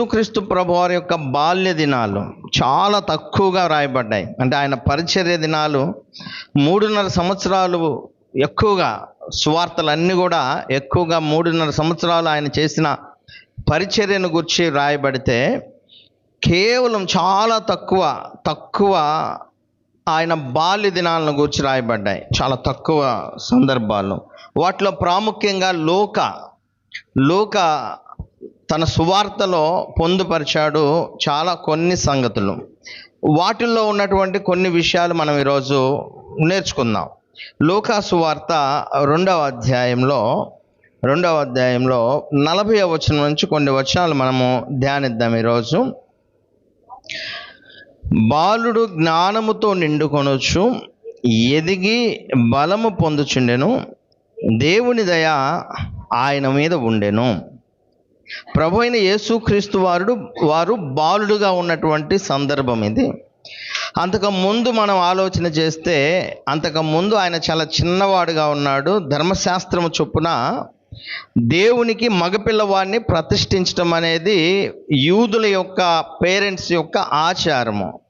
యేసుక్రీస్తు ప్రభు వారి యొక్క బాల్య దినాలు చాలా తక్కువగా రాయబడ్డాయి అంటే ఆయన పరిచర్య దినాలు మూడున్నర సంవత్సరాలు ఎక్కువగా సువార్తలన్నీ కూడా ఎక్కువగా మూడున్నర సంవత్సరాలు ఆయన చేసిన పరిచర్యను గురించి రాయబడితే కేవలం చాలా తక్కువ తక్కువ ఆయన బాల్య దినాలను గురించి రాయబడ్డాయి చాలా తక్కువ సందర్భాలు. వాటిలో ప్రాముఖ్యంగా లోక లోక తన సువార్తలో పొందుపరిచాడు చాలా కొన్ని సంగతులు. వాటిల్లో ఉన్నటువంటి కొన్ని విషయాలు మనం ఈరోజు నేర్చుకుందాం. లోకా సువార్త రెండవ అధ్యాయంలో రెండవ అధ్యాయంలో నలభై వచనం నుంచి కొన్ని వచనాలు మనము ధ్యానిద్దాం ఈరోజు. బాలుడు జ్ఞానముతో నిండుకొనొచ్చు ఎదిగి బలము పొందుచుండెను. దేవుని దయ ఆయన మీద ఉండెను. ప్రభు అయిన యేసుక్రీస్తు వారుడు వారు బాలుడుగా ఉన్నటువంటి సందర్భం ఇది. అంతకుముందు మనం ఆలోచన చేస్తే అంతకు ముందు ఆయన చాలా చిన్నవాడుగా ఉన్నాడు. ధర్మశాస్త్రము చొప్పున దేవునికి మగపిల్లవాడిని ప్రతిష్ఠించడం అనేది యూదుల యొక్క పేరెంట్స్ యొక్క ఆచారము.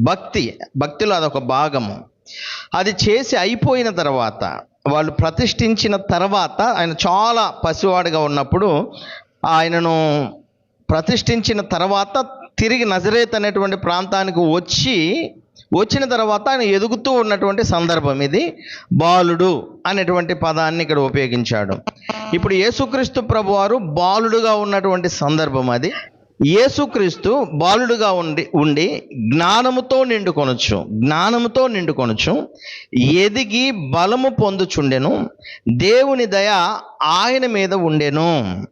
భక్తి భక్తిలో అదొక భాగము. అది చేసి అయిపోయిన తర్వాత వాళ్ళు ప్రతిష్ఠించిన తర్వాత ఆయన చాలా పసివాడుగా ఉన్నప్పుడు ఆయనను ప్రతిష్ఠించిన తర్వాత తిరిగి నజరేత్ అనేటువంటి ప్రాంతానికి వచ్చి వచ్చిన తర్వాత ఆయన ఎదుగుతూ ఉన్నటువంటి సందర్భం ఇది. బాలుడు అనేటువంటి పదాన్ని ఇక్కడ ఉపయోగించాడు. ఇప్పుడు యేసుక్రీస్తు ప్రభువారు బాలుడుగా ఉన్నటువంటి సందర్భం అది. యేసుక్రీస్తు బాలుడుగా ఉండి ఉండి జ్ఞానముతో నిండుకొనొచ్చు జ్ఞానముతో నిండుకొనొచ్చు ఎదిగి బలము పొందుచుండెను. దేవుని దయ ఆయన మీద ఉండెను.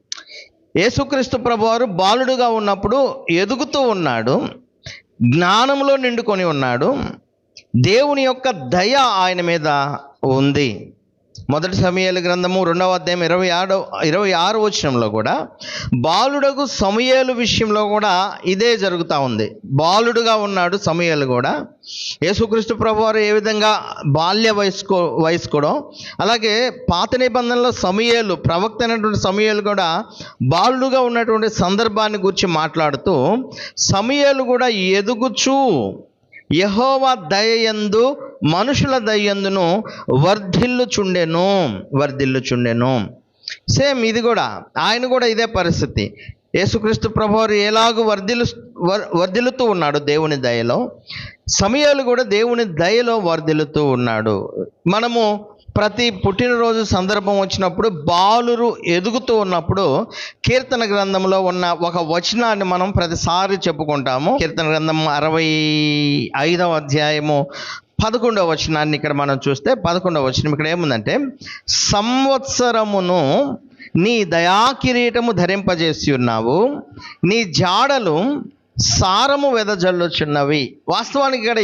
యేసుక్రీస్తు ప్రభువారు బాలుడుగా ఉన్నప్పుడు ఎదుగుతూ ఉన్నాడు జ్ఞానంలో నిండుకొని ఉన్నాడు దేవుని యొక్క దయ ఆయన మీద ఉంది. మొదటి సమయాల గ్రంథము రెండవ అధ్యాయం ఇరవై ఆడో ఇరవై ఆరు వచనంలో కూడా బాలుడకు సమయాలు విషయంలో కూడా ఇదే జరుగుతూ ఉంది. బాలుడుగా ఉన్నాడు సమయాలు కూడా. యేసుక్రీస్తు ప్రభు వారు ఏ విధంగా బాల్య వయస్కో వయస్కోవడం అలాగే పాత నిబంధనలో సమయాలు ప్రవక్త అయినటువంటి సమయాలు కూడా బాలుడుగా ఉన్నటువంటి సందర్భాన్ని గురించి మాట్లాడుతూ సమయాలు కూడా ఎదుగుచూ యహోవా దయయందు మనుషుల దయ్యందును వర్ధిల్లుచుండెను వర్ధిల్లుచుండెను. సేమ్ ఇది కూడా ఆయన కూడా ఇదే పరిస్థితి. యేసుక్రీస్తు ప్రభువారు ఎలాగూ వర్ధిల్లు వర్ వర్ధిల్లుతూ ఉన్నాడు దేవుని దయలో. సమయాలు కూడా దేవుని దయలో వర్ధిల్లుతూ ఉన్నాడు. మనము ప్రతి పుట్టినరోజు సందర్భం వచ్చినప్పుడు బాలురు ఎదుగుతూ ఉన్నప్పుడు కీర్తన గ్రంథంలో ఉన్న ఒక వచనాన్ని మనం ప్రతిసారి చెప్పుకుంటాము. కీర్తన గ్రంథం అరవై ఐదవ అధ్యాయము పదకొండవ వచనాన్ని ఇక్కడ మనం చూస్తే పదకొండవ వచనం ఇక్కడ ఏముందంటే సంవత్సరమును నీ దయాకిరీటము ధరింపజేసి ఉన్నావు నీ జాడలు సారము వెదజల్లుచున్నవి. వాస్తవానికి ఇక్కడ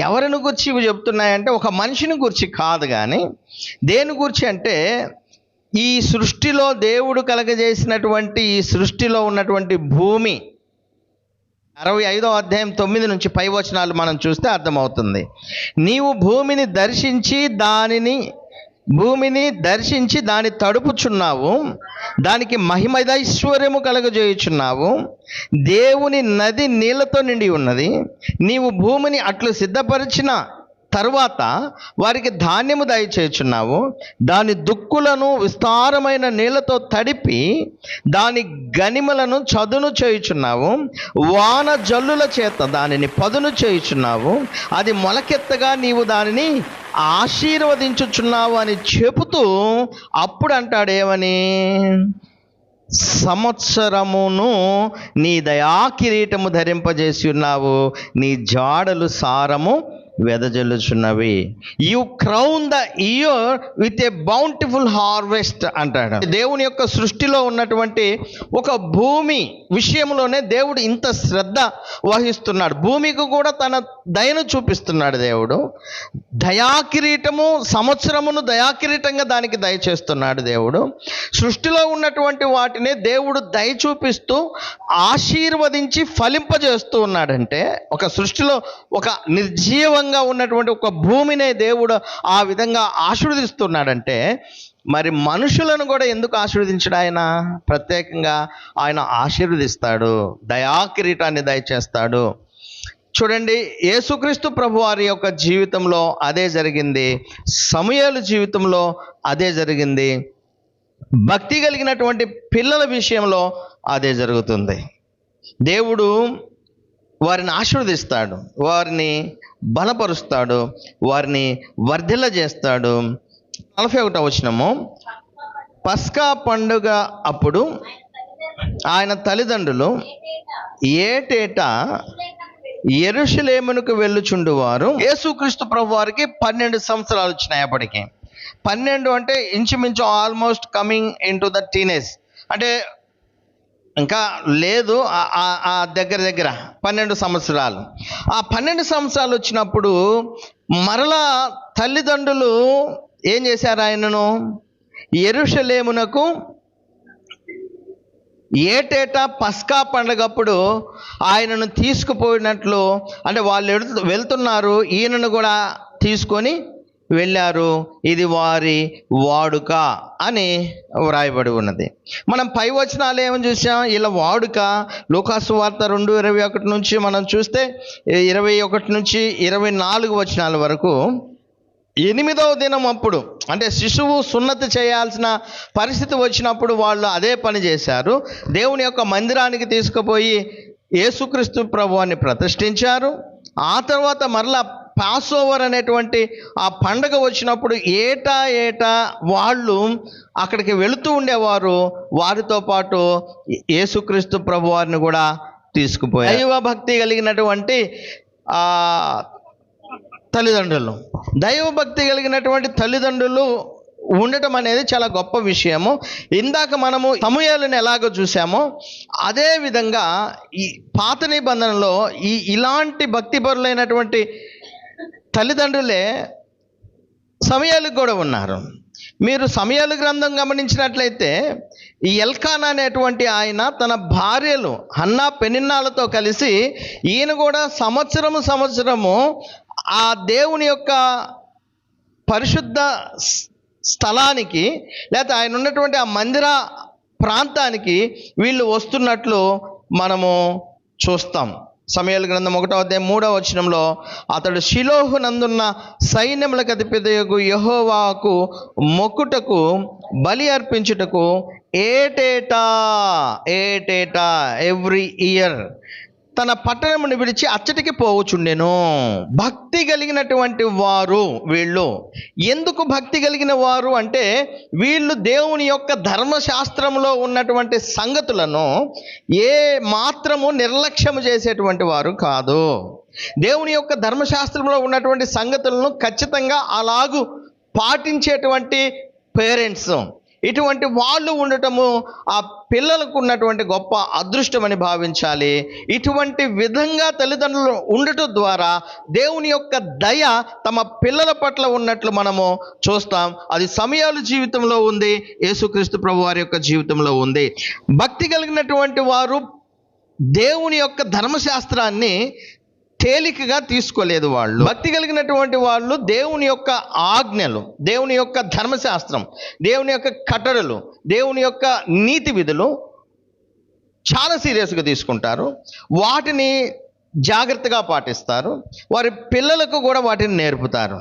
ఎవరిని గురించి ఇవి చెప్తున్నాయంటే ఒక మనిషిని గురించి కాదు కానీ దేని గురించి అంటే ఈ సృష్టిలో దేవుడు కలగజేసినటువంటి ఈ సృష్టిలో ఉన్నటువంటి భూమి అరవై ఐదో అధ్యాయం తొమ్మిది నుంచి పై వచనాలు మనం చూస్తే అర్థమవుతుంది. నీవు భూమిని దర్శించి దానిని భూమిని దర్శించి దాని తడుపుచున్నావు దానికి మహిమైశ్వర్యము కలగజేయుచున్నావు. దేవుని నది నీళ్ళతో నిండి ఉన్నది. నీవు భూమిని అట్లు సిద్ధపరిచిన తరువాత వారికి ధాన్యము దయచేచున్నావు దాని దుక్కులను విస్తారమైన నీళ్ళతో తడిపి దాని గనిమలను చదును చేయుచున్నావు. వాన జల్లుల చేత దానిని పదును చేయుచున్నావు. అది మొలకెత్తగా నీవు దానిని ఆశీర్వదించుచున్నావు అని చెబుతూ అప్పుడు అంటాడేమని సంవత్సరమును నీ దయా కిరీటము ధరింపజేసి ఉన్నావు. నీ జాడలు సారము వెదజల్లుచున్నవి. You crown the year with a bountiful harvest అంటాడు. దేవుని యొక్క సృష్టిలో ఉన్నటువంటి ఒక భూమి విషయంలోనే దేవుడు ఇంత శ్రద్ధ వహిస్తున్నాడు. భూమికి కూడా తన దయను చూపిస్తున్నాడు దేవుడు. దయాకిరీటము సంవత్సరమును దయాకిరీటంగా దానికి దయచేస్తున్నాడు దేవుడు. సృష్టిలో ఉన్నటువంటి వాటిని దేవుడు దయ చూపిస్తూ ఆశీర్వదించి ఫలింపజేస్తూ ఉన్నాడంటే ఒక సృష్టిలో ఒక నిర్జీవ నిర్జీవంగా ఉన్నటువంటి ఒక భూమినే దేవుడు ఆ విధంగా ఆశీర్వదిస్తున్నాడంటే మరి మనుషులను కూడా ఎందుకు ఆశీర్వదించడు ఆయన? ప్రత్యేకంగా ఆయన ఆశీర్వదిస్తాడు. దయాకిరీటాన్ని దయచేస్తాడు. చూడండి యేసుక్రీస్తు ప్రభు వారి యొక్క జీవితంలో అదే జరిగింది. సమయాల జీవితంలో అదే జరిగింది. భక్తి కలిగినటువంటి పిల్లల విషయంలో అదే జరుగుతుంది. దేవుడు వారిని ఆశీర్వదిస్తాడు. వారిని బలపరుస్తాడు వారిని వర్ధిల్ల చేస్తాడు నలభై ఒకటో వచ్చినము పస్కా పండుగ అప్పుడు ఆయన తల్లిదండ్రులు ఏటేటా ఎరుషులేమునకు వెళ్ళుచుండువారు. యేసుక్రీస్తు ప్రభు వారికి పన్నెండు సంవత్సరాలు వచ్చినాయి అప్పటికి. పన్నెండు అంటే ఇంచుమించు almost coming into the teenage అంటే ఇంకా లేదు ఆ- దగ్గర దగ్గర పన్నెండు సంవత్సరాలు. ఆ పన్నెండు సంవత్సరాలు వచ్చినప్పుడు మరలా తల్లిదండ్రులు ఏం చేశారు ఆయనను? ఎరుషలేమునకు ఏటేటా పస్కా పండగప్పుడు ఆయనను తీసుకుపోయినట్లు అంటే వాళ్ళు వెళ్తున్నారు ఈయనను కూడా తీసుకొని వెళ్ళారు ఇది వారి వాడుక అని వ్రాయబడి ఉన్నది. మనం పై వచనాలు ఏమని చూసాం? ఇలా వాడుక లోకాసు వార్త రెండు ఇరవై ఒకటి నుంచి మనం చూస్తే ఇరవై ఒకటి నుంచి ఇరవై నాలుగు వచనాల వరకు ఎనిమిదవ దినం అప్పుడు అంటే శిశువు సున్నతి చేయాల్సిన పరిస్థితి వచ్చినప్పుడు వాళ్ళు అదే పని చేశారు. దేవుని యొక్క మందిరానికి తీసుకుపోయి యేసుక్రీస్తు ప్రభువాన్ని ప్రతిష్ఠించారు. ఆ తర్వాత మరలా పాస్ ఓవర్ అనేటువంటి ఆ పండగ వచ్చినప్పుడు ఏటా ఏటా వాళ్ళు అక్కడికి వెళుతూ ఉండేవారు. వారితో పాటు యేసుక్రీస్తు ప్రభువారిని కూడా తీసుకుపోయారు. దైవ భక్తి కలిగినటువంటి తల్లిదండ్రులు. దైవభక్తి కలిగినటువంటి తల్లిదండ్రులు ఉండటం అనేది చాలా గొప్ప విషయము. ఇందాక మనము సమయాలను ఎలాగో చూసామో అదే విధంగా ఈ పాత నిబంధనలో ఈ ఇలాంటి భక్తిపరులైనటువంటి తల్లిదండ్రులే సమయాలకు కూడా ఉన్నారు. మీరు సమయాలు గ్రంథం గమనించినట్లయితే ఈ ఎల్కాన్ అనేటువంటి ఆయన తన భార్యలు హన్నా పెనిన్నాలతో కలిసి ఈయన కూడా సంవత్సరము సంవత్సరము ఆ దేవుని యొక్క పరిశుద్ధ స్థలానికి లేకపోతే ఆయన ఉన్నటువంటి ఆ మందిర ప్రాంతానికి వీళ్ళు వస్తున్నట్లు మనము చూస్తాం. సమయాల గ్రంథం ఒకటో అధ్యాయం మూడవ వచనంలో అతడు శిలోహు నందున్న సైన్యములకు అధిపతియగు యహోవాకు మొక్కుటకు బలి అర్పించుటకు ఏటేటా ఏటేటా ఎవ్రీ ఇయర్ తన పట్టణమును విడిచి అచ్చటికి పోవచుండెను భక్తి కలిగినటువంటి వారు వీళ్ళు. ఎందుకు భక్తి కలిగిన వారు అంటే వీళ్ళు దేవుని యొక్క ధర్మశాస్త్రంలో ఉన్నటువంటి సంగతులను ఏ మాత్రము నిర్లక్ష్యము చేసేటువంటి వారు కాదు. దేవుని యొక్క ధర్మశాస్త్రంలో ఉన్నటువంటి సంగతులను ఖచ్చితంగా అలాగు పాటించేటువంటి పేరెంట్స్. ఇటువంటి వాళ్ళు ఉండటము ఆ పిల్లలకు ఉన్నటువంటి గొప్ప అదృష్టమని భావించాలి. ఇటువంటి విధంగా తల్లిదండ్రులు ఉండటం ద్వారా దేవుని యొక్క దయ తమ పిల్లల పట్ల ఉన్నట్లు మనము చూస్తాం. అది సమయాలు జీవితంలో ఉంది. యేసుక్రీస్తు ప్రభు వారి యొక్క జీవితంలో ఉంది. భక్తి కలిగినటువంటి వారు దేవుని యొక్క ధర్మశాస్త్రాన్ని తేలికగా తీసుకోలేదు వాళ్ళు. భక్తి కలిగినటువంటి వాళ్ళు దేవుని యొక్క ఆజ్ఞలు దేవుని యొక్క ధర్మశాస్త్రం దేవుని యొక్క కట్టడలు దేవుని యొక్క నీతి విధులు చాలా సీరియస్గా తీసుకుంటారు. వాటిని జాగ్రత్తగా పాటిస్తారు. వారి పిల్లలకు కూడా వాటిని నేర్పుతారు.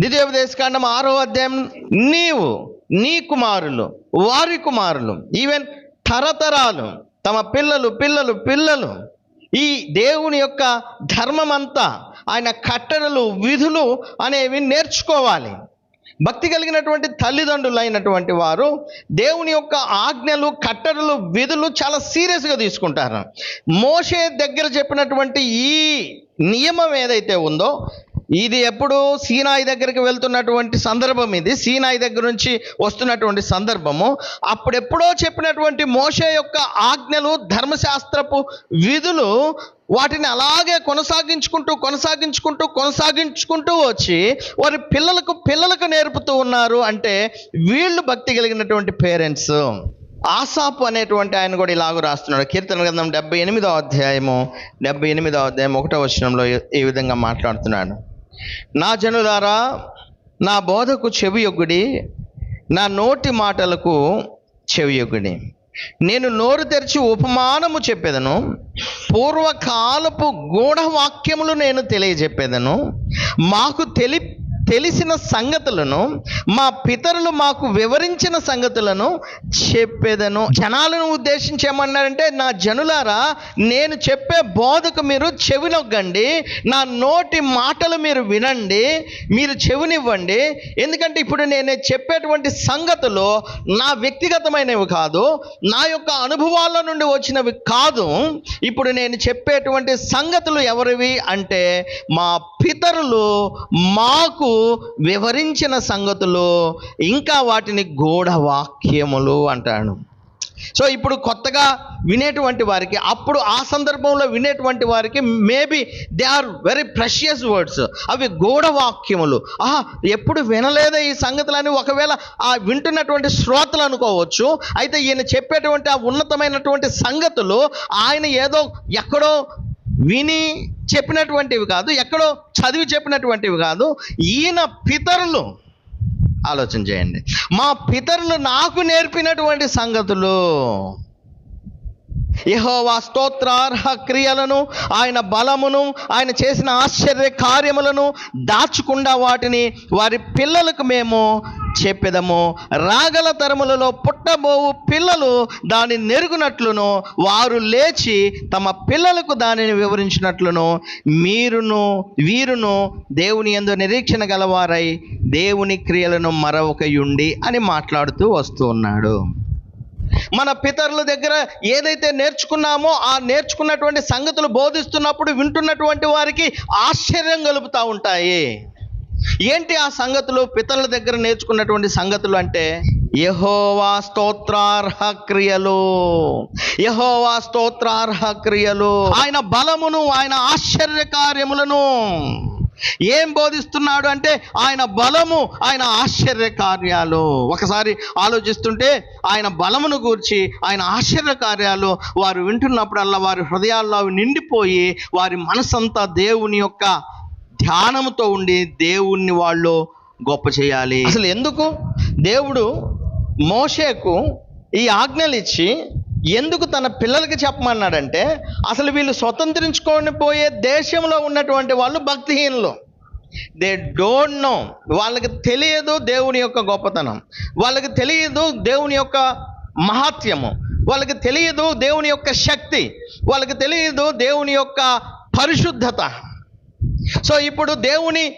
ద్వితీయోపదేశకాండం ఆరో అధ్యాయం నీవు నీ కుమారులు వారి కుమారులు ఈవెన్ తరతరాలు తమ పిల్లలు పిల్లలు పిల్లలు ఈ దేవుని యొక్క ధర్మమంతా ఆయన కట్టడలు విధులు అనేవి నేర్చుకోవాలి. భక్తి కలిగినటువంటి తల్లిదండ్రులు అయినటువంటి వారు దేవుని యొక్క ఆజ్ఞలు కట్టడలు విధులు చాలా సీరియస్గా తీసుకుంటారు. మోషే దగ్గర చెప్పినటువంటి ఈ నియమం ఏదైతే ఉందో ఇది ఎప్పుడు సీనాయి దగ్గరికి వెళ్తున్నటువంటి సందర్భం ఇది. సీనాయి దగ్గర నుంచి వస్తున్నటువంటి సందర్భము. అప్పుడెప్పుడో చెప్పినటువంటి మోషే యొక్క ఆజ్ఞలు ధర్మశాస్త్రపు విధులు వాటిని అలాగే కొనసాగించుకుంటూ కొనసాగించుకుంటూ కొనసాగించుకుంటూ వచ్చి వారి పిల్లలకు పిల్లలకు నేర్పుతూ ఉన్నారు అంటే వీళ్ళు భక్తి కలిగినటువంటి పేరెంట్స్. ఆసాపు అనేటువంటి ఆయన కూడా ఇలాగ రాస్తున్నాడు. కీర్తన గ్రంథం డెబ్బై ఎనిమిదో అధ్యాయము డెబ్బై ఎనిమిదో అధ్యాయం ఒకటో వచనంలో ఈ- విధంగా మాట్లాడుతున్నాడు. నా జనులారా నా బోధకు చెవియొగ్గుడి నా నోటి మాటలకు చెవియొగ్గుడి. నేను నోరు తెరిచి ఉపమానము చెప్పేదను పూర్వకాలపు గూఢవాక్యములు నేను తెలియజెప్పేదను మాకు తెలి తెలిసిన సంగతులను మా పితరులు మాకు వివరించిన సంగతులను చెప్పేదను. జనాలను ఉద్దేశించి ఏమన్నారంటే నా జనులారా నేను చెప్పే బోధకు మీరు చెవినొగ్గండి నా నోటి మాటలు మీరు వినండి మీరు చెవినివ్వండి. ఎందుకంటే ఇప్పుడు నేను చెప్పేటువంటి సంగతులు నా వ్యక్తిగతమైనవి కాదు నా యొక్క అనుభవాల నుండి వచ్చినవి కాదు. ఇప్పుడు నేను చెప్పేటువంటి సంగతులు ఎవరివి అంటే మా పితరులు మాకు వివరించిన సంగతులు ఇంకా వాటిని గూఢవాక్యములు అంటాడు. సో ఇప్పుడు కొత్తగా వినేటువంటి వారికి అప్పుడు ఆ సందర్భంలో వినేటువంటి వారికి maybe they are very precious words అవి గూఢవాక్యములు ఆహా ఎప్పుడు వినలేదే ఈ సంగతులని. ఒకవేళ ఆ వింటున్నటువంటి శ్రోతలు అనుకోవచ్చు అయితే ఈయన చెప్పేటువంటి ఆ ఉన్నతమైనటువంటి సంగతులు ఆయన ఏదో ఎక్కడో విని చెప్పినటువంటివి కాదు ఎక్కడో చదివి చెప్పినటువంటివి కాదు. ఈయన పితరులు. ఆలోచన చేయండి. మా పితరులు నాకు నేర్పినటువంటి సంగతులు. యహోవా స్తోత్రార్హ క్రియలను ఆయన బలమును ఆయన చేసిన ఆశ్చర్య కార్యములను దాచకుండా వాటిని వారి పిల్లలకు మేము చెప్పెదము. రాగల తరములలో పుట్టబోవు పిల్లలు దాని నెరుగునట్లును వారు లేచి తమ పిల్లలకు దానిని వివరించినట్లును. మీరును వీరును దేవుని ఎందు నిరీక్షణ గలవారై దేవుని క్రియలను మరొకయుండి అని మాట్లాడుతూ వస్తూ ఉన్నాడు. మన పితరుల దగ్గర ఏదైతే నేర్చుకున్నామో ఆ నేర్చుకున్నటువంటి సంగతులు బోధిస్తున్నప్పుడు వింటున్నటువంటి వారికి ఆశ్చర్యం కలుపుతూ ఉంటాయి. ఏంటి ఆ సంగతులు? పితరుల దగ్గర నేర్చుకున్నటువంటి సంగతులు అంటే యహోవా స్తోత్రార్హ క్రియలు. యహోవా స్తోత్రార్హ క్రియలు. ఆయన బలమును ఆయన ఆశ్చర్య కార్యములను. ఏం బోధిస్తున్నాడు అంటే ఆయన బలము ఆయన ఆశ్చర్య కార్యాలు. ఒకసారి ఆలోచిస్తుంటే ఆయన బలమును గూర్చి ఆయన ఆశ్చర్య కార్యాలు వారు వింటున్నప్పుడల్లా వారి హృదయాల్లో అవి నిండిపోయి వారి మనసంతా దేవుని యొక్క ధ్యానంతో ఉండి దేవుణ్ణి వాళ్ళు గొప్ప చేయాలి. అసలు ఎందుకు? దేవుడు మోషేకు ఈ ఆజ్ఞలు ఇచ్చి ఎందుకు తన పిల్లలకి చెప్పమన్నాడంటే అసలు వీళ్ళు స్వతంత్రించుకొని పోయే దేశంలో ఉన్నటువంటి వాళ్ళు భక్తిహీనులు. దే డోంట్ నో వాళ్ళకి తెలియదు దేవుని యొక్క గొప్పతనం. వాళ్ళకి తెలియదు దేవుని యొక్క మహాత్యము వాళ్ళకి తెలియదు దేవుని యొక్క శక్తి. వాళ్ళకి తెలియదు దేవుని యొక్క పరిశుద్ధత. సో ఇప్పుడు దేవుని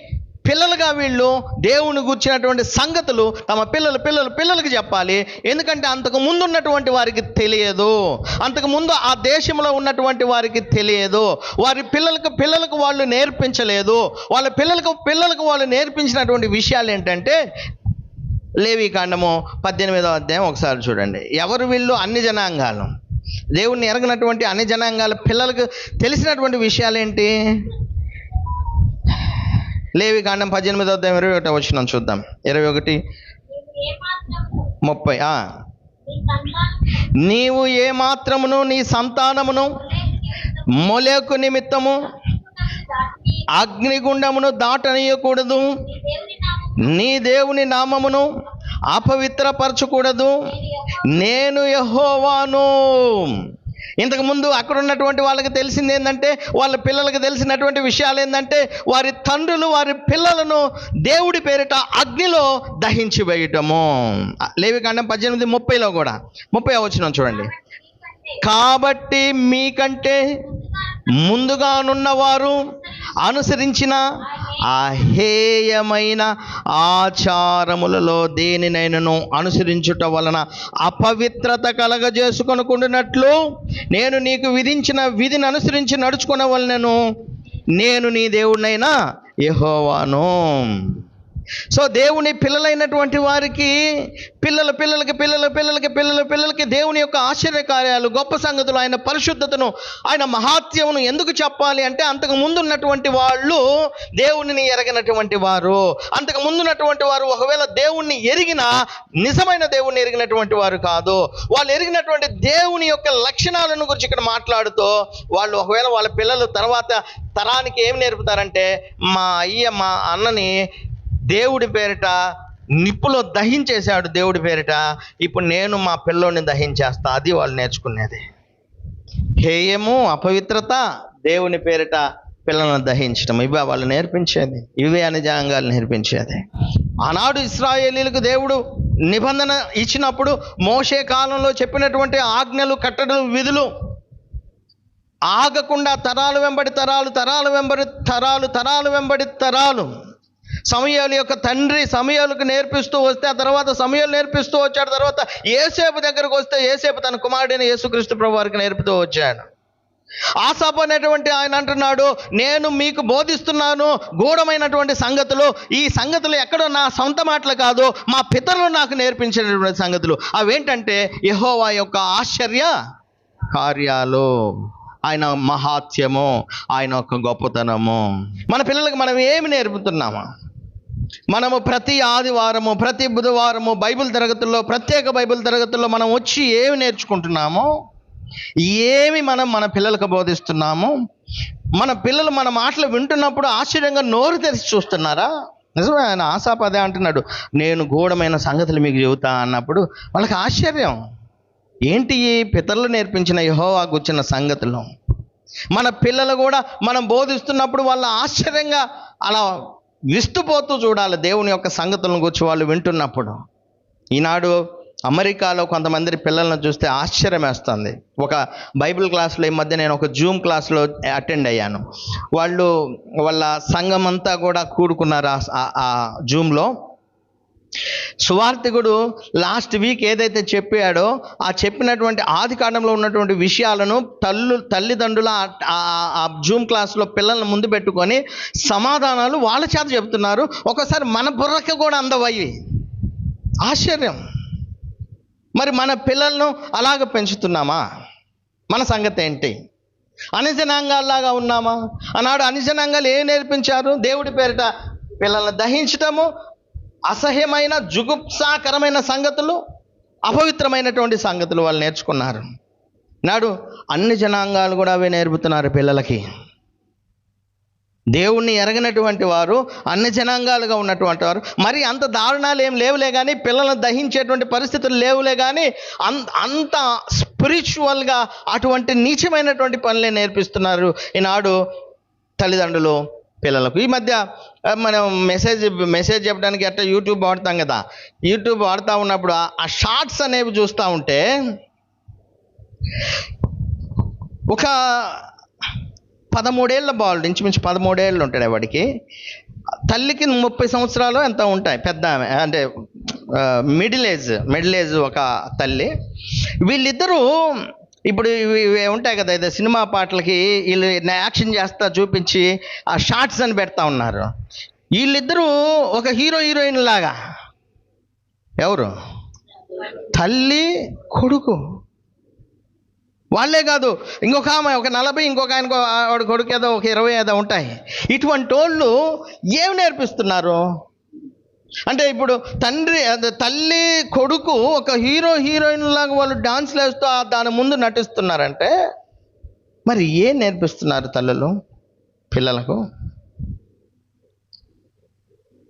పిల్లలుగా వీళ్ళు దేవుని గుర్చినటువంటి సంగతులు తమ పిల్లలు పిల్లలు పిల్లలకి చెప్పాలి. ఎందుకంటే అంతకు ముందు ఉన్నటువంటి వారికి తెలియదు. అంతకు ముందు ఆ దేశంలో ఉన్నటువంటి వారికి తెలియదు. వారి పిల్లలకు పిల్లలకు వాళ్ళు నేర్పించలేదు. వాళ్ళ పిల్లలకు పిల్లలకు వాళ్ళు నేర్పించినటువంటి విషయాలు ఏంటంటే లేవి కాండము పద్దెనిమిదో అధ్యాయం ఒకసారి చూడండి. ఎవరు వీళ్ళు? అన్ని జనాంగాలు. దేవుణ్ణి ఎరగినటువంటి అన్ని జనాంగాల పిల్లలకు తెలిసినటువంటి విషయాలు ఏంటి? లేవి కాండం పద్దెనిమిది అధ్యాయం ఇరవై ఒకటి వచ్చిన చూద్దాం ఇరవై ఒకటి ముప్పై ఆ. నీవు ఏ మాత్రమును నీ సంతానమును మొలేకు నిమిత్తము అగ్నిగుండమును దాటనీయకూడదు నీ దేవుని నామమును అపవిత్రపరచకూడదు నేను యహోవాను ఇంతకు ముందు అక్కడ ఉన్నటువంటి వాళ్ళకి తెలిసింది ఏంటంటే వాళ్ళ పిల్లలకు తెలిసినటువంటి విషయాలు ఏంటంటే వారి తండ్రులు వారి పిల్లలను దేవుడి పేరిట అగ్నిలో దహించి వేయటము. లేవికాండం పద్దెనిమిది ముప్పైలో కూడా. ముప్పై వచ్చిన చూడండి. కాబట్టి మీకంటే ముందుగానున్నవారు అనుసరించిన అహేయమైన ఆచారములలో దేనినైనను అనుసరించుట వలన అపవిత్రత కలగజేసుకొనుకుంటున్నట్లు నేను నీకు విధించిన విధిని అనుసరించి నడుచుకున్న వలనను నేను నీ దేవుడినైనా యహోవాను. సో దేవుని పిల్లలైనటువంటి వారికి పిల్లల పిల్లలకి పిల్లల పిల్లలకి పిల్లల పిల్లలకి దేవుని యొక్క ఆశ్చర్య కార్యాలు గొప్ప సంగతులు ఆయన పరిశుద్ధతను ఆయన మహాత్యమును ఎందుకు చెప్పాలి అంటే అంతకు ముందు ఉన్నటువంటి వాళ్ళు దేవునిని ఎరగినటువంటి వారు. అంతకు ముందున్నటువంటి వారు ఒకవేళ దేవుణ్ణి ఎరిగిన నిజమైన దేవుణ్ణి ఎరిగినటువంటి వారు కాదు. వాళ్ళు ఎరిగినటువంటి దేవుని యొక్క లక్షణాలను గురించి ఇక్కడ మాట్లాడుతూ వాళ్ళు ఒకవేళ వాళ్ళ పిల్లలు తర్వాత తరానికి ఏం నేర్పుతారంటే మా అయ్య మా అన్నని దేవుడి పేరిట నిప్పులో దహించేశాడు దేవుడి పేరిట. ఇప్పుడు నేను మా పిల్లోని దహించేస్తా. అది వాళ్ళు నేర్చుకునేది. హేయము అపవిత్రత దేవుని పేరిట పిల్లలను దహించడం ఇవే వాళ్ళు నేర్పించేది. ఇవే అనుజాంగాలు నేర్పించేది. ఆనాడు ఇస్రాయేలీలకు దేవుడు నిబంధన ఇచ్చినప్పుడు మోషే కాలంలో చెప్పినటువంటి ఆజ్ఞలు కట్టడం విధులు ఆగకుండా తరాలు వెంబడి తరాలు తరాలు వెంబడి తరాలు తరాలు వెంబడి తరాలు సమయాలు యొక్క తండ్రి సమయాలకు నేర్పిస్తూ వస్తే ఆ తర్వాత సమయాలు నేర్పిస్తూ వచ్చాడు. తర్వాత ఏసేపు దగ్గరకు వస్తే ఏసేపు తన కుమారుడైన యేసుక్రీస్తు ప్రభు వారికి నేర్పుతూ వచ్చాడు. ఆసాపు అనేటువంటి ఆయన అంటున్నాడు నేను మీకు బోధిస్తున్నాను గూఢమైనటువంటి సంగతులు. ఈ సంగతులు ఎక్కడో నా సొంత మాటలు కాదు మా పితరులు నాకు నేర్పించినటువంటి సంగతులు. అవేంటంటే యహోవా యొక్క ఆశ్చర్య కార్యాలు. ఆయన మహాత్యము ఆయన యొక్క గొప్పతనము. మన పిల్లలకు మనం ఏమి నేర్పుతున్నామా? మనము ప్రతి ఆదివారము ప్రతి బుధవారము బైబిల్ తరగతుల్లో ప్రత్యేక బైబిల్ తరగతుల్లో మనం వచ్చి ఏమి నేర్చుకుంటున్నామో ఏమి మనం మన పిల్లలకు బోధిస్తున్నాము మన పిల్లలు మన మాటలు వింటున్నప్పుడు ఆశ్చర్యంగా నోరు తెరిచి చూస్తున్నారా? నిజమే ఆయన ఆశాపదే అంటున్నాడు. నేను గూఢమైన సంగతులు మీకు చెబుతా అన్నప్పుడు వాళ్ళకి ఆశ్చర్యం. ఏంటి ఈ పితరులు నేర్పించిన యహోవా గుచ్చిన సంగతులు? మన పిల్లలు కూడా మనం బోధిస్తున్నప్పుడు వాళ్ళ ఆశ్చర్యంగా అలా విస్తుపోతూ చూడాలి దేవుని యొక్క సంగతులను గురించి వాళ్ళు వింటున్నప్పుడు. ఈనాడు అమెరికాలో కొంతమంది పిల్లలను చూస్తే ఆశ్చర్యం వేస్తుంది ఒక బైబిల్ క్లాస్లో ఈ మధ్య నేను ఒక జూమ్ క్లాస్లో అటెండ్ అయ్యాను. వాళ్ళు వాళ్ళ సంఘం అంతా కూడా కూడుకున్నారు ఆ- ఆ జూమ్లో. సువార్థికుడు లాస్ట్ వీక్ ఏదైతే చెప్పాడో ఆ చెప్పినటువంటి ఆది కాండంలో ఉన్నటువంటి విషయాలను తల్లు తల్లిదండ్రుల ఆ- జూమ్ క్లాస్లో పిల్లల్ని ముందు పెట్టుకొని సమాధానాలు వాళ్ళ చేత చెబుతున్నారు. ఒకసారి మన బుర్రకి కూడా అందవయ్యి. ఆశ్చర్యం. మరి మన పిల్లలను అలాగ పెంచుతున్నామా? మన సంగతి ఏంటి? అనిజనాంగాల్లాగా ఉన్నామా? అన్నాడు అనిజనాంగాలు ఏం నేర్పించారు? దేవుడి పేరిట పిల్లల్ని దహించటము అసహ్యమైన జుగుప్సాకరమైన సంగతులు అపవిత్రమైనటువంటి సంగతులు వాళ్ళు నేర్చుకున్నారు. నాడు అన్ని జనాంగాలు కూడా అవి నేర్పుతున్నారు పిల్లలకి. దేవుణ్ణి ఎరగనటువంటి వారు అన్ని జనాంగాలుగా ఉన్నటువంటి వారు మరి అంత దారుణాలు ఏం లేవులే కానీ పిల్లలను దహించేటువంటి పరిస్థితులు లేవులే కానీ అన్ అంత స్పిరిచువల్గా అటువంటి నీచమైనటువంటి పనులే నేర్పిస్తున్నారు. ఈనాడు తల్లిదండ్రులు పిల్లలకు. ఈ మధ్య మనం మెసేజ్ మెసేజ్ చెప్పడానికి అట్లా యూట్యూబ్ వాడతాం కదా. యూట్యూబ్ వాడుతూ ఉన్నప్పుడు ఆ- షార్ట్స్ అనేవి చూస్తూ ఉంటే ఒక పదమూడేళ్ళ బాలుడు ఇంచుమించు పదమూడేళ్ళు ఉంటాడు వాడికి. తల్లికి ముప్పై సంవత్సరాలు ఎంత ఉంటాయి? పెద్ద అంటే మిడిల్ ఏజ్ మిడిల్ ఏజ్ ఒక తల్లి. వీళ్ళిద్దరూ ఇప్పుడు ఇవి ఉంటాయి కదా ఇది సినిమా పాటలకి వీళ్ళు యాక్షన్ చేస్తా చూపించి ఆ షార్ట్స్ అని పెడతా ఉన్నారు. వీళ్ళిద్దరూ ఒక హీరో హీరోయిన్ లాగా. ఎవరు? తల్లి కొడుకు. వాళ్ళే కాదు ఇంకొక ఆమె ఒక నలభై ఇంకొక ఆయన వాడు కొడుకు ఏదో ఒక ఇరవై ఏదో ఉంటాయి. ఇటువంటి వాళ్ళు ఏం నేర్పిస్తున్నారు? అంటే ఇప్పుడు తండ్రి తల్లి కొడుకు ఒక హీరో హీరోయిన్ లాగా వాళ్ళు డాన్స్లు వేస్తూ దాని ముందు నటిస్తున్నారంటే మరి ఏం నేర్పిస్తున్నారు తల్లులు పిల్లలకు?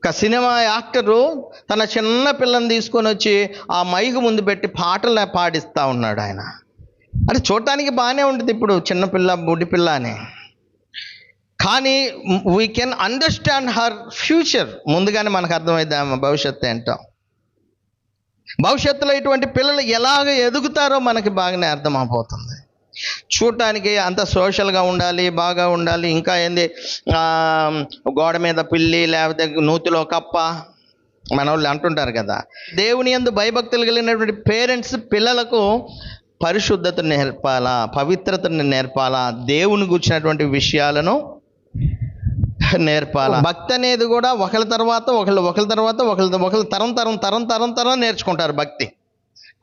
ఒక సినిమా యాక్టరు తన చిన్న పిల్లని తీసుకొని వచ్చి ఆ మైకు ముందు పెట్టి పాటలు పాడిస్తూ ఉన్నాడు ఆయన. అంటే చూడటానికి బాగానే ఉంటుంది ఇప్పుడు చిన్నపిల్ల బుడ్డి పిల్ల అని. కానీ we can understand her future ముందుగానే మనకు అర్థమైంది ఆమె భవిష్యత్తు ఏంటో. భవిష్యత్తులో ఇటువంటి పిల్లలు ఎలాగ ఎదుగుతారో మనకి బాగానే అర్థమైపోతుంది చూడటానికి అంత సోషల్గా ఉండాలి బాగా ఉండాలి ఇంకా ఏంది గోడ మీద పిల్లి లేకపోతే నూతిలో కప్ప మన వాళ్ళు అంటుంటారు కదా. దేవుని యందు భయభక్తులు కలిగినటువంటి పేరెంట్స్ పిల్లలకు పరిశుద్ధతను నేర్పాలా పవిత్రతను నేర్పాలా దేవుని గుర్చినటువంటి విషయాలను నేర్పాలా? భక్తి అనేది కూడా ఒకరి తర్వాత ఒకళ్ళు ఒకరి తర్వాత ఒకళ్ళు ఒకళ్ళు తరం తరం తరం తరం తరం నేర్చుకుంటారు భక్తి.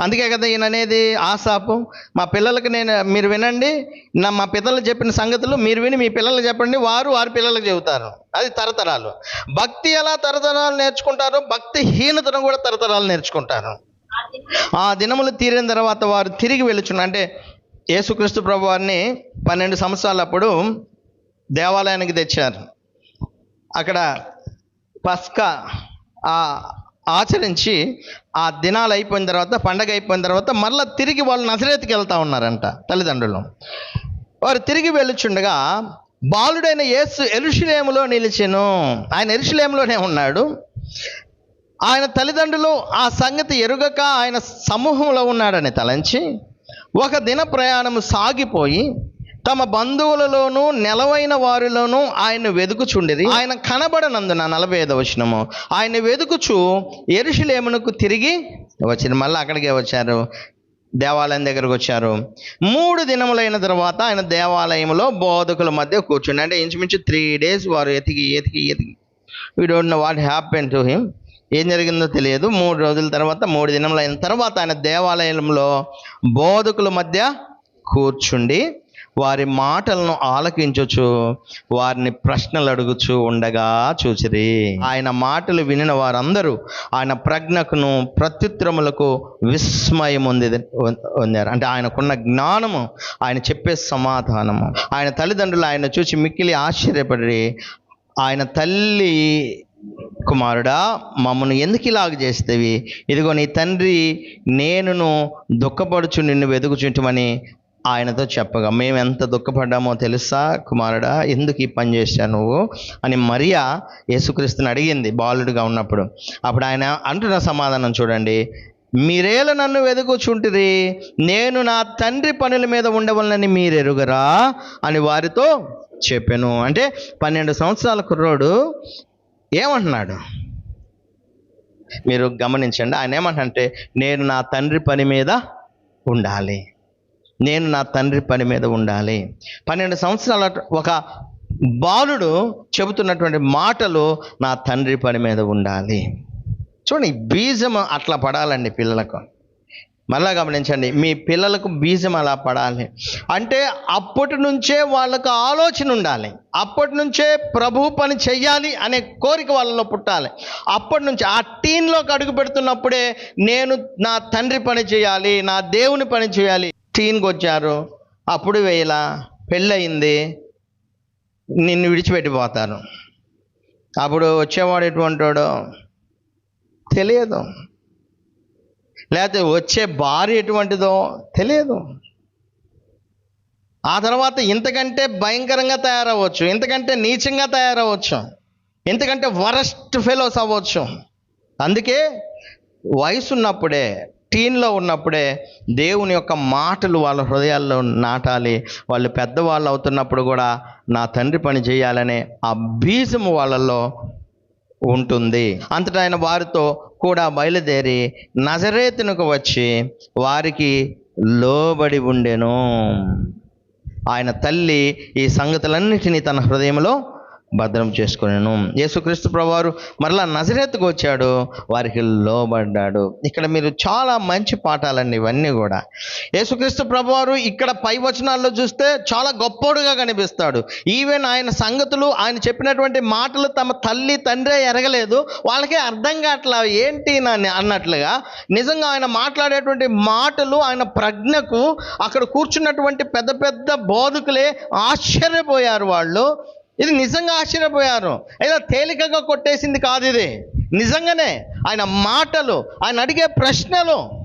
అందుకే కదా ఈయన అనేది ఆశాపు. మా పిల్లలకు నేను మీరు వినండి నా మా పిల్లలు చెప్పిన సంగతులు మీరు విని మీ పిల్లలు చెప్పండి వారు వారి పిల్లలకు చెబుతారు. అది తరతరాలు. భక్తి ఎలా తరతరాలు నేర్చుకుంటారు భక్తి హీనతను కూడా తరతరాలు నేర్చుకుంటారు. ఆ దినములు తీరిన తర్వాత వారు తిరిగి వెళ్ళుచున్న అంటే యేసుక్రీస్తు ప్రభు వారిని పన్నెండు సంవత్సరాలప్పుడు దేవాలయానికి తెచ్చారు. అక్కడ పస్కా ఆ ఆచరించి ఆ దినాలు అయిపోయిన తర్వాత పండగ అయిపోయిన తర్వాత మళ్ళీ తిరిగి వాళ్ళు నజరేతికి వెళ్తా ఉన్నారంట తల్లిదండ్రులు. వారు తిరిగి వెళ్ళుచుండగా బాలుడైన యేసు ఎరుషులేములో నిలిచెను. ఆయన ఎరుషులేములోనే ఉన్నాడు. ఆయన తల్లిదండ్రులు ఆ సంగతి ఎరుగక ఆయన సమూహంలో ఉన్నాడని తలంచి ఒక దిన ప్రయాణము సాగిపోయి తమ బంధువులలోనూ నెలవైన వారిలోనూ ఆయన వెదుకుచుండేది. ఆయన కనబడనందున నలభై ఐదవ వచనము. ఆయన వెదుకుచు ఎరుషులేమునకు తిరిగి వచ్చింది. మళ్ళీ అక్కడికే వచ్చారు. దేవాలయం దగ్గరకు వచ్చారు. మూడు దినములైన తర్వాత ఆయన దేవాలయంలో బోధకుల మధ్య కూర్చుండి. అంటే ఇంచుమించు త్రీ డేస్ వారు ఎతికి ఎతికి ఎతికి. We don't know what happen to him ఏం జరిగిందో తెలియదు. మూడు రోజుల తర్వాత మూడు దినములు అయిన తర్వాత ఆయన దేవాలయంలో బోధకుల మధ్య కూర్చుండి వారి మాటలను ఆలకించొచ్చు వారిని ప్రశ్నలు అడుగుచు ఉండగా చూచిరి. ఆయన మాటలు వినిన వారందరూ ఆయన ప్రజ్ఞకును ప్రత్యుత్తరములకు విస్మయం ఉంది పొందారు అంటే ఆయనకున్న జ్ఞానము ఆయన చెప్పే సమాధానము. ఆయన తల్లిదండ్రులు ఆయన చూసి మిక్కిలి ఆశ్చర్యపడి ఆయన తల్లి కుమారుడా మమ్మను ఎందుకు ఇలాగ చేస్తేవి ఇదిగో నీ తండ్రి నేనును దుఃఖపడుచు నిన్ను వెతుకుచుంటమని ఆయనతో చెప్పగా మేము ఎంత దుఃఖపడ్డామో తెలుసా కుమారుడా? ఎందుకు ఈ పని చేశావు నువ్వు? అని మరియా యేసుక్రీస్తుని అడిగింది బాలుడిగా ఉన్నప్పుడు. అప్పుడు ఆయన అంటున్న సమాధానం చూడండి. మీరేల నన్ను వెతుకుచుంటిరి నేను నా తండ్రి పనుల మీద ఉండవలనని మీరెరుగరా? అని వారితో చెప్పాను. అంటే పన్నెండు సంవత్సరాల కుర్రోడు ఏమంటున్నాడు? మీరు గమనించండి. ఆయన ఏమంటే నేను నా తండ్రి పని మీద ఉండాలి. నేను నా తండ్రి పని మీద ఉండాలి. పన్నెండు సంవత్సరాల ఒక బాలుడు చెబుతున్నటువంటి మాటలు నా తండ్రి పని మీద ఉండాలి. చూడండి బీజం అట్లా పడాలండి పిల్లలకు. మళ్ళా గమనించండి మీ పిల్లలకు బీజం అలా పడాలి. అంటే అప్పటి నుంచే వాళ్ళకు ఆలోచన ఉండాలి. అప్పటి నుంచే ప్రభు పని చెయ్యాలి అనే కోరిక వాళ్ళలో పుట్టాలి. అప్పటి నుంచి ఆ టీన్లోకి అడుగు పెడుతున్నప్పుడే నేను నా తండ్రి పని చేయాలి నా దేవుని పని చేయాలి. టీన్కి వచ్చారు అప్పుడు వేయాల పెళ్ళయింది. నిన్ను విడిచిపెట్టిపోతారు అప్పుడు వచ్చేవాడు ఎటువంటి వాడో తెలియదు. లేకపోతే వచ్చే భార్య ఎటువంటిదో తెలియదు. ఆ తర్వాత ఇంతకంటే భయంకరంగా తయారవ్వచ్చు. ఇంతకంటే నీచంగా తయారవ్వచ్చు. ఇంతకంటే వరస్ట్ ఫెలోస్ అవ్వచ్చు. అందుకే వయసున్నప్పుడే టీన్లో ఉన్నప్పుడే దేవుని యొక్క మాటలు వాళ్ళ హృదయాల్లో నాటాలి. వాళ్ళు పెద్దవాళ్ళు అవుతున్నప్పుడు కూడా నా తండ్రి పని చేయాలనే ఆ బీజము వాళ్ళల్లో ఉంటుంది. అంతటా ఆయన వారితో కూడా బయలుదేరి నజరేతునకు వచ్చి వారికి లోబడి ఉండెను. ఆయన తల్లి ఈ సంగతులన్నిటినీ తన హృదయంలో భద్రం చేసుకునేను. యేసుక్రీస్తు ప్రభువారు మరలా నజరేత్తుకు వచ్చాడు. వారికి లోబడ్డాడు. ఇక్కడ మీరు చాలా మంచి పాఠాలండి ఇవన్నీ కూడా. యేసుక్రీస్తు ప్రభువారు ఇక్కడ పై వచనాల్లో చూస్తే చాలా గొప్పోడుగా కనిపిస్తాడు. ఈవెన్ ఆయన సంగతులు ఆయన చెప్పినటువంటి మాటలు తమ తల్లి తండ్రి ఎరగలేదు. వాళ్ళకే అర్థం కావట్లా ఏంటి నా అన్నట్లుగా నిజంగా ఆయన మాట్లాడేటువంటి మాటలు ఆయన ప్రజ్ఞకు అక్కడ కూర్చున్నటువంటి పెద్ద పెద్ద బోధకులే ఆశ్చర్యపోయారు వాళ్ళు. ఇది నిజంగా ఆశ్చర్యపోయారు. ఏదో తేలికగా కొట్టేసింది కాదు ఇది. నిజంగానే ఆయన మాటలు ఆయన అడిగే ప్రశ్నలు.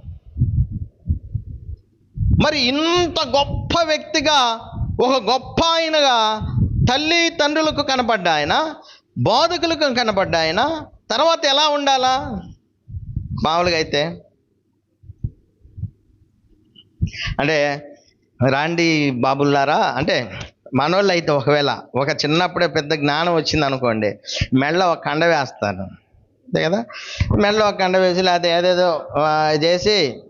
మరి ఇంత గొప్ప వ్యక్తిగా ఒక గొప్ప ఆయనగా తల్లి తండ్రులకు కనపడ్డా ఆయన బోధకులకు కనపడ్డా ఆయన తర్వాత ఎలా ఉండాలా? మామూలుగా అయితే. అంటే రాండి బాబుల్లారా? అంటే మనోళ్ళు అయితే ఒకవేళ ఒక చిన్నప్పుడే పెద్ద జ్ఞానం వచ్చింది అనుకోండి మెళ్ళ ఒక కండ వేస్తారు. అంతే కదా? మెళ్ళ ఒక కండ వేసి లేకపోతే ఏదేదో చేసి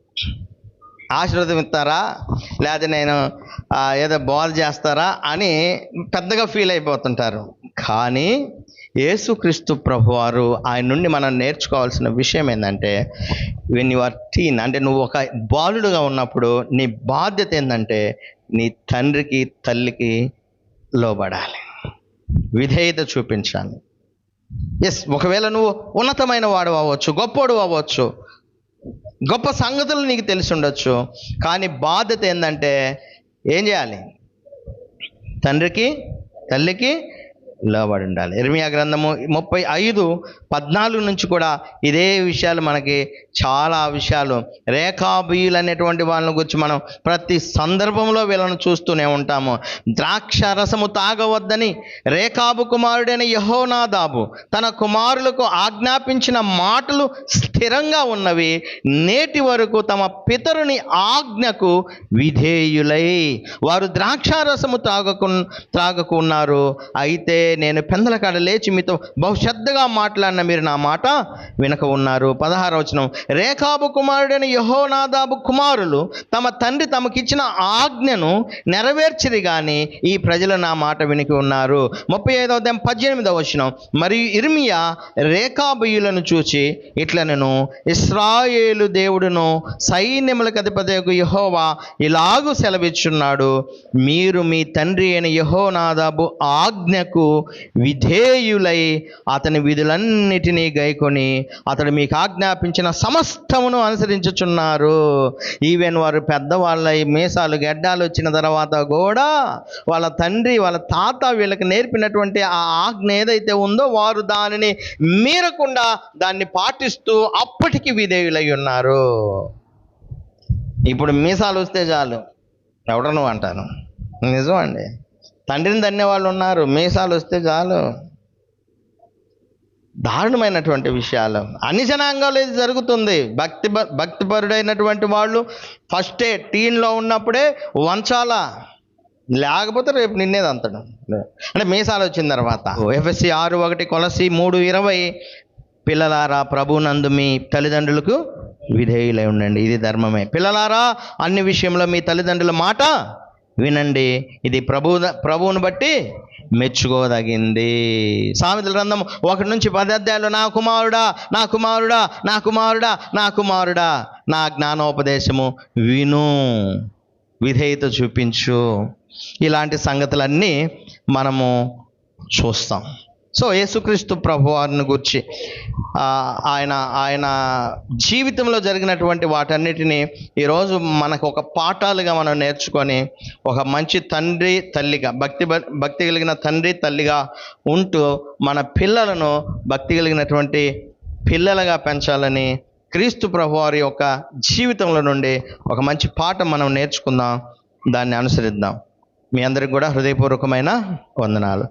ఆశీర్వాదం ఇస్తారా? లేకపోతే నేను ఏదో బాల్ చేస్తారా అని పెద్దగా ఫీల్ అయిపోతుంటారు. కానీ యేసుక్రీస్తు ప్రభువారు ఆయన నుండి మనం నేర్చుకోవాల్సిన విషయం ఏంటంటే వెన్ యు ఆర్ టీన్ అంటే నువ్వు ఒక బాలుడుగా ఉన్నప్పుడు నీ బాధ్యత ఏంటంటే నీ తండ్రికి తల్లికి లోబడాలి. విధేయత చూపించాలి. ఎస్ ఒకవేళ నువ్వు ఉన్నతమైన వాడు అవ్వచ్చు గొప్పోడు అవ్వచ్చు గొప్ప సంగతులు నీకు తెలిసి ఉండొచ్చు కానీ బాధ్యత ఏంటంటే ఏం చేయాలి? తండ్రికి తల్లికి లోబడి ఉండాలి ఇర్మియా గ్రంథము ముప్పై ఐదు పద్నాలుగు నుంచి కూడా ఇదే విషయాలు మనకి చాలా విషయాలు. రేఖాబీయులు అనేటువంటి వాళ్ళని గురించి మనం ప్రతి సందర్భంలో వీళ్ళను చూస్తూనే ఉంటాము. ద్రాక్ష రసము తాగవద్దని రేఖాబు కుమారుడైన యహోనాదాబు తన కుమారులకు ఆజ్ఞాపించిన మాటలు స్థిరంగా ఉన్నవి. నేటి వరకు తమ పితరుని ఆజ్ఞకు విధేయులై వారు ద్రాక్షారసము త్రాగకు త్రాగకున్నారు. అయితే నేను పెందల కాడ లేచి మీతో బహుశ్రద్ధగా మాట్లాడిన మీరు నా మాట వినక ఉన్నారు. పదహార వచనం. రేఖాబు కుమారుడైన యహోనాదాబు కుమారులు తమ తండ్రి తమకిచ్చిన ఆజ్ఞను నెరవేర్చిరి కానీ ఈ ప్రజలు నా మాట వినికి ఉన్నారు. ముప్పై ఐదవ అధ్యాయం పద్దెనిమిదవ వచనం. మరియు ఇర్మియా రేఖాబుయులను చూచి ఇట్లనను ఇస్రాయేలు దేవుడును సైన్యములకు అధిపతి యహోవా ఇలాగు సెలవిచ్చున్నాడు. మీరు మీ తండ్రి అయిన యహోనాదాబు ఆజ్ఞకు విధేయులై అతని విధులన్నిటినీ గైకొని అతడు మీకు ఆజ్ఞాపించిన సమస్తమును అనుసరించుచున్నారు. ఈవెన్ వారు పెద్దవాళ్ళై మీసాలు గడ్డాలు వచ్చిన తర్వాత కూడా వాళ్ళ తండ్రి వాళ్ళ తాత వీళ్ళకి నేర్పినటువంటి ఆ ఆజ్ఞ ఏదైతే ఉందో వారు దానిని మీరకుండా దాన్ని పాటిస్తూ అప్పటికి విధేయులై ఉన్నారు. ఇప్పుడు మీసాలు వస్తే చాలు. ఎవడను అంటాను. నిజం అండి తండ్రిని తన్నే ఉన్నారు. మీసాలు వస్తే చాలు. దారుణమైనటువంటి విషయాలు. అన్ని జనాంగాలు ఇది జరుగుతుంది. భక్తి భక్తిపరుడైనటువంటి వాళ్ళు ఫస్టే టీన్లో ఉన్నప్పుడే వంచాల. లేకపోతే రేపు నిన్నేది అంటే మీసాలు వచ్చిన తర్వాత. ఎఫ్ఎస్సి ఆరు ఒకటి కొలసి మూడు ఇరవై. పిల్లలారా ప్రభునందు మీ తల్లిదండ్రులకు విధేయులై ఉండండి. ఇది ధర్మమే. పిల్లలారా అన్ని విషయంలో మీ తల్లిదండ్రుల మాట వినండి. ఇది ప్రభు ప్రభువుని బట్టి మెచ్చుకోదగింది. సామెతల గ్రంథం ఒకటి నుంచి పది అధ్యాయులు నా కుమారుడా నా కుమారుడా నా కుమారుడా నా కుమారుడా నా జ్ఞానోపదేశము విను విధేయత చూపించు. ఇలాంటి సంగతులన్నీ మనము చూస్తాం. సో యేసుక్రీస్తు ప్రభు వారిని గురించి ఆయన ఆయన జీవితంలో జరిగినటువంటి వాటన్నిటిని ఈరోజు మనకు ఒక పాఠాలుగా మనం నేర్చుకొని ఒక మంచి తండ్రి తల్లిగా భక్తి భక్తి కలిగిన తండ్రి తల్లిగా ఉంటూ మన పిల్లలను భక్తి కలిగినటువంటి పిల్లలుగా పెంచాలని క్రీస్తు ప్రభు వారి యొక్క జీవితంలో నుండి ఒక మంచి పాఠం మనం నేర్చుకుందాం. దాన్ని అనుసరిద్దాం. మీ అందరికి కూడా హృదయపూర్వకమైన వందనాలు.